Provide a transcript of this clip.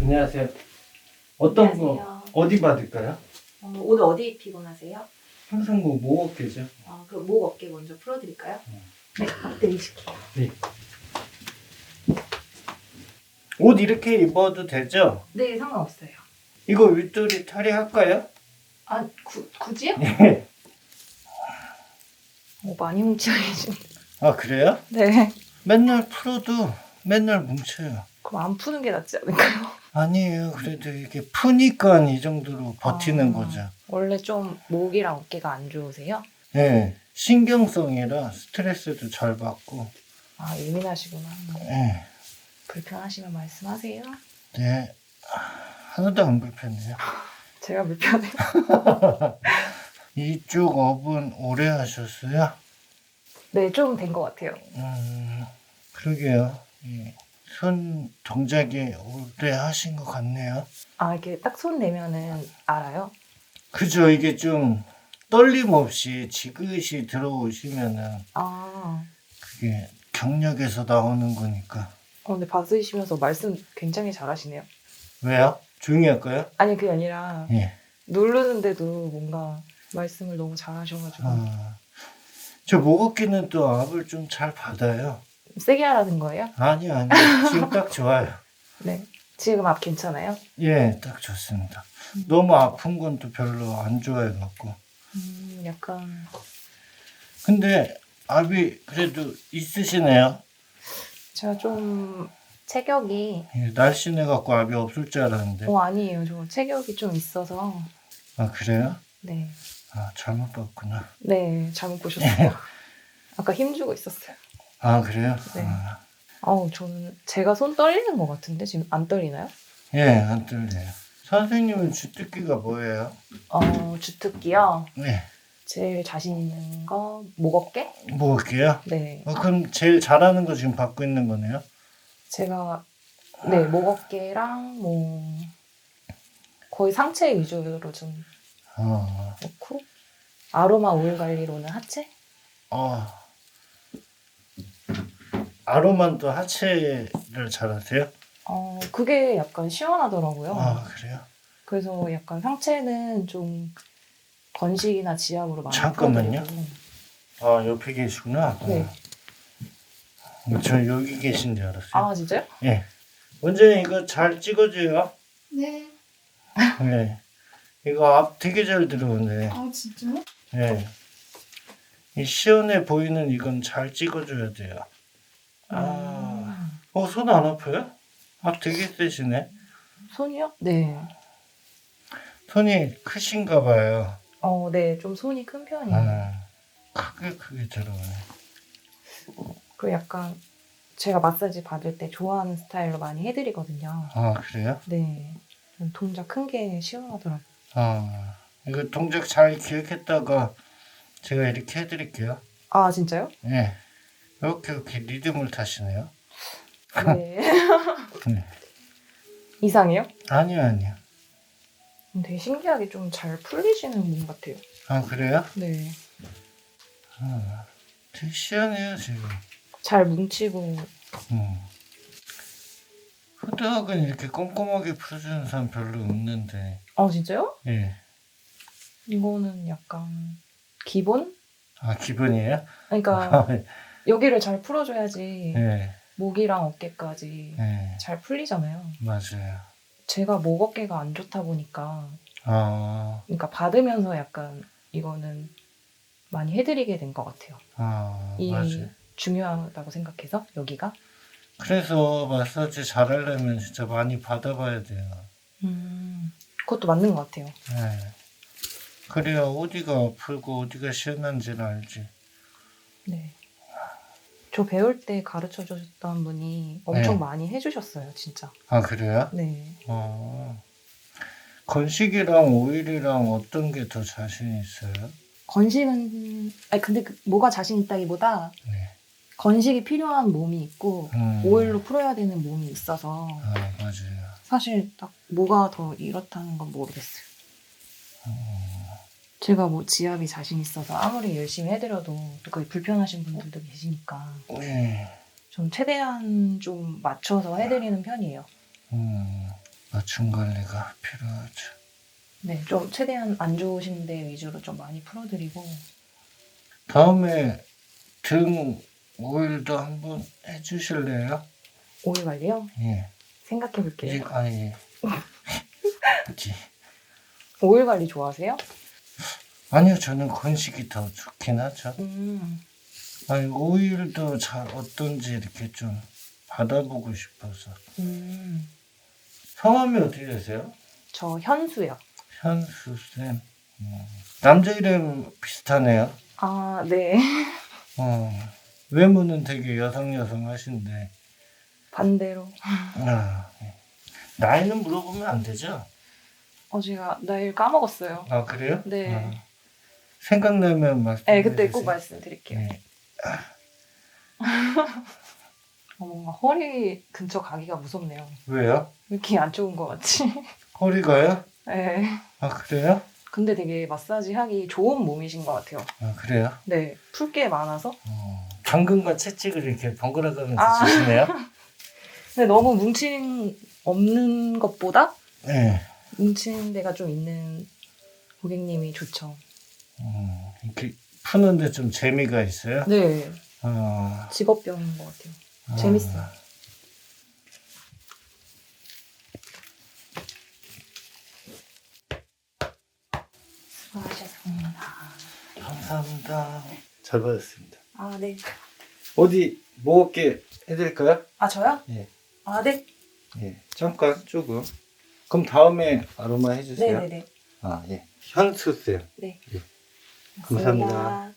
안녕하세요. 어떤 거 안녕하세요. 어디 받을까요? 어, 오늘 어디 피곤하세요? 항상 뭐 모어깨죠. 어, 그럼 목 어깨 먼저 풀어드릴까요? 음. 네, 앞대리실게요. 옷 이렇게 입어도 되죠? 네, 상관없어요. 이거 윗돌이 탈의할까요? 아, 구, 굳이요? 네. 어, 많이 해주네. 아 그래요? 네. 맨날 풀어도 맨날 뭉쳐요. 그럼 안 푸는 게 낫지 않을까요? 아니에요. 그래도 이게 푸니까 이 정도로 버티는 아. 거죠. 원래 좀 목이랑 어깨가 안 좋으세요? 네. 신경성이라 스트레스도 잘 받고. 아, 예민하시구나. 네. 불편하시면 말씀하세요. 네. 하나도 안 불편해요. 제가 불편해요. 이쪽 업은 오래 하셨어요? 네, 좀 된 것 같아요. 음, 그러게요. 이 손 동작이 오래 하신 것 같네요. 아, 이렇게 딱 손 내면은 알아요? 그죠? 이게 좀 떨림 없이 지그시 들어오시면은 아, 그게 경력에서 나오는 거니까. 어, 근데 받으시면서 말씀 굉장히 잘하시네요. 왜요? 조용히 할까요? 아니, 그게 아니라 예. 누르는데도 뭔가 말씀을 너무 잘하셔가지고 아, 저 목어깨는 또 압을 좀 잘 받아요. 세게 하라는 거예요? 아니, 아니. 지금 딱 좋아요. 네. 지금 앞 괜찮아요? 예, 딱 좋습니다. 너무 아픈 건 또 별로 안 좋아해 갖고. 음, 약간 근데 압이 그래도 있으시네요. 제가 좀 체격이 예, 날씬해 갖고 압이 없을 줄 알았는데. 어 아니에요. 저 체격이 좀 있어서 아 그래요? 네. 아 잘못 봤구나. 네, 잘못 보셨어요. 아까 힘주고 있었어요. 아 그래요? 네. 아, 어우, 저는 제가 손 떨리는 것 같은데 지금 안 떨리나요? 예, 안 떨려요. 선생님은 주특기가 뭐예요? 어, 주특기요. 네, 제일 자신 있는 거 목어깨? 뭐게요? 네. 어, 그럼 제일 잘하는 거 지금 받고 있는 거네요? 제가 네 목어깨랑 뭐 거의 상체 위주로 좀 어, 넣고 아로마 오일 관리로는 하체? 어. 아로만 또 하체를 잘하세요? 어 그게 약간 시원하더라고요. 아 그래요? 그래서 약간 상체는 좀 건식이나 지압으로 많이 잠깐만요. 풀어드리고. 아 옆에 계시구나. 네. 어, 저 여기 계신 줄 알았어요. 아 진짜요? 예. 원장님 이거 잘 찍어줘요. 네. 네. 이거 앞 되게 잘 들어오네. 아 진짜요? 네. 이 시원해 보이는 이건 잘 찍어줘야 돼요. 아. 아, 어, 손 안 아파요? 앞 되게 세시네. 손이요? 네. 손이 크신가 봐요. 어, 네, 좀 손이 큰 편이에요. 아, 크게 크게 들어오네. 그리고 약간 제가 마사지 받을 때 좋아하는 스타일로 많이 해드리거든요. 아, 그래요? 네. 좀 동작 큰 게 시원하더라고요. 아, 이거 동작 잘 기억했다가 제가 이렇게 해드릴게요. 아, 진짜요? 네. 이렇게 이렇게 리듬을 타시네요. 네. 네. 이상해요? 아니요, 아니요. 음, 되게 신기하게 좀 잘 풀리시는 분 같아요. 아, 그래요? 네. 아, 되게 시원해요, 지금. 잘 뭉치고, 음. 후드학은 이렇게 꼼꼼하게 풀어주는 사람 별로 없는데, 아, 진짜요? 예. 이거는 약간 기본? 아, 기분이에요? 그러니까 여기를 잘 풀어줘야지 예, 목이랑 어깨까지 예, 잘 풀리잖아요. 맞아요. 제가 목 어깨가 안 좋다 보니까 아, 그러니까 받으면서 약간 이거는 많이 해드리게 된 것 같아요. 아, 이 맞아요. 중요하다고 생각해서 여기가. 그래서 마사지 잘하려면 진짜 많이 받아봐야 돼요. 음, 그것도 맞는 것 같아요. 예. 그래야 어디가 아프고 어디가 시원한지를 알지. 네. 저 배울 때 가르쳐 주셨던 분이 엄청 네. 많이 해주셨어요, 진짜. 아, 그래요? 네. 어. 건식이랑 오일이랑 어떤 게 더 자신 있어요? 건식은, 아니, 근데 그 뭐가 자신 있다기보다 네. 건식이 필요한 몸이 있고 음. 오일로 풀어야 되는 몸이 있어서 아, 맞아요. 사실 딱 뭐가 더 이렇다는 건 모르겠어요. 음. 제가 뭐 지압이 자신 있어서 아무리 열심히 해드려도 또 거의 불편하신 분들도 계시니까 네. 좀 최대한 좀 맞춰서 해드리는 편이에요. 음. 맞춤 관리가 필요하죠. 네, 좀 최대한 안 좋으신 데 위주로 좀 많이 풀어드리고 다음에 등 오일도 한번 해주실래요? 오일 관리요? 예. 생각해 볼게요. 이 아니. 그치. 오일 관리 좋아하세요? 아니요, 저는 건식이 더 좋긴 하죠. 음, 아니, 오일도 잘 어떤지 이렇게 좀 받아보고 싶어서. 음, 성함이 어떻게 되세요? 저 현수요. 현수쌤. 음, 남자 이름 비슷하네요. 아, 네. 어, 외모는 되게 여성 여성 하신데. 반대로. 아, 예. 나이는 물어보면 안 되죠? 어, 제가 나일 까먹었어요. 아, 그래요? 네. 아, 생각나면 말씀해 네, 그때 꼭. 말씀드릴게요. 네. 어, 뭔가 허리 근처 가기가 무섭네요. 왜요? 왜 이렇게 안 좋은 것 같지? 허리가요? 네. 아, 그래요? 근데 되게 마사지 하기 좋은 몸이신 것 같아요. 아, 그래요? 네. 풀 게 많아서. 어, 당근과 채찍을 이렇게 번갈아 가면서 아. 주시네요? 근데 너무 뭉침 없는 것보다 네. 뭉친 데가 좀 있는 고객님이 좋죠. 음, 이렇게 푸는데 좀 재미가 있어요? 네. 어, 직업병인 것 같아요. 어. 재밌어요. 수고하셨습니다. 감사합니다. 잘 받았습니다. 아, 네. 어디 먹을게 해드릴까요? 아, 저요? 예. 아, 네. 예, 잠깐 조금. 그럼 다음에 아로마 해주세요. 네네네. 아, 예. 현수쌤. 네. 감사합니다. 고맙습니다.